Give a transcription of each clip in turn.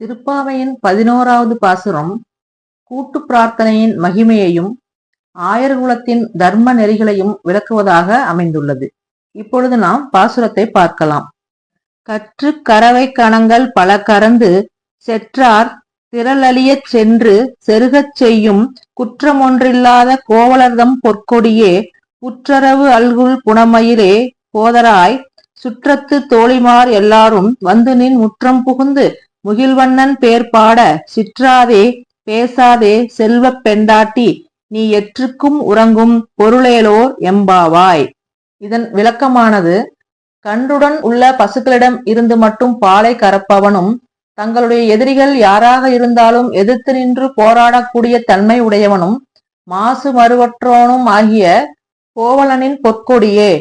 திருப்பாவையின் பதினோராவது பாசுரம் கூட்டு பிரார்த்தனையின் மகிமையையும் ஆயர்குலத்தின் தர்ம நெறிகளையும் விளக்குவதாக அமைந்துள்ளது. இப்பொழுது நாம் பாசுரத்தை பார்க்கலாம். கற்று கறவை கணங்கள் பல கறந்து செற்றார் திரளலியச் சென்று செருகச் செய்யும் குற்றமொன்றில்லாத கோவலர்தம் பொற்கொடியே புற்றரவு அல்குல் புனமயிலே போதராய் சுற்றத்து தோழிமார் எல்லாரும் வந்து நின் முற்றம் புகுந்து முகில்வண்ணன் பேர் பாட சிற்றாதே பேசாதே செல்வப் பெண்டாட்டி நீ எற்றுக்கும் உறங்கும் பொருளேலோர் எம்பாவாய். இதன் விளக்கமானது கன்றுடன் உள்ள பசுக்களிடம் இருந்து மட்டும் பாலை கறப்பவனும் தங்களுடைய எதிரிகள் யாராக இருந்தாலும் எதிர்த்து நின்று போராடக்கூடிய தன்மை உடையவனும் மாசு மறுவற்றோனும் ஆகிய கோவலனின் பொற்கொடியே.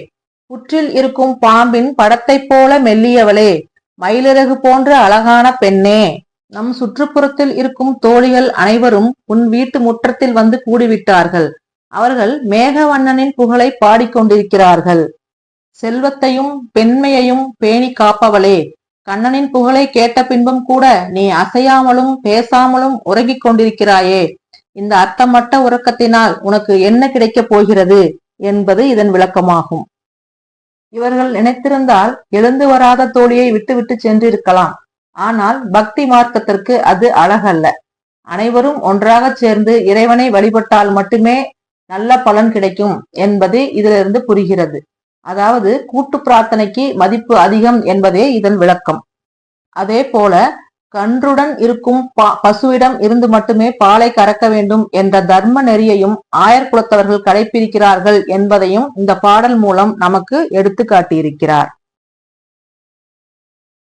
புற்றில் இருக்கும் பாம்பின் படத்தைப் போல மெல்லியவளே. மயிலிறகு போன்ற அழகான பெண்ணே. நம் சுற்றுப்புறத்தில் இருக்கும் தோழிகள் அனைவரும் உன் வீட்டு முற்றத்தில் வந்து கூடிவிட்டார்கள். அவர்கள் மேகவண்ணனின் புகழை பாடிக்கொண்டிருக்கிறார்கள். செல்வத்தையும் பெண்மையையும் பேணி காப்பவளே. கண்ணனின் புகழை கேட்ட பின்பும் கூட நீ அசையாமலும் பேசாமலும் உறங்கிக் கொண்டிருக்கிறாயே. இந்த அர்த்தமட்ட உறக்கத்தினால் உனக்கு என்ன கிடைக்கப் போகிறது என்பது இதன் விளக்கமாகும். இவர்கள் நினைத்திருந்தால் எழுந்து வராத தோழியை விட்டுவிட்டு சென்றிருக்கலாம். ஆனால் பக்தி மார்க்கத்திற்கு அது அழகல்ல. அனைவரும் ஒன்றாக சேர்ந்து இறைவனை வழிபட்டால் மட்டுமே நல்ல பலன் கிடைக்கும் என்பது இதிலிருந்து புரிகிறது. அதாவது கூட்டு பிரார்த்தனைக்கு மதிப்பு அதிகம் என்பதே இதன் விளக்கம். அதே போல கன்றுடன் இருக்கும் பசுவிடம் இருந்து மட்டுமே பாலை கறக்க வேண்டும் என்ற தர்ம நெறியையும் ஆயர் குலத்தவர்கள் கடைபிடிக்கிறார்கள் என்பதையும் இந்த பாடல் மூலம் நமக்கு எடுத்து காட்டியிருக்கிறார்.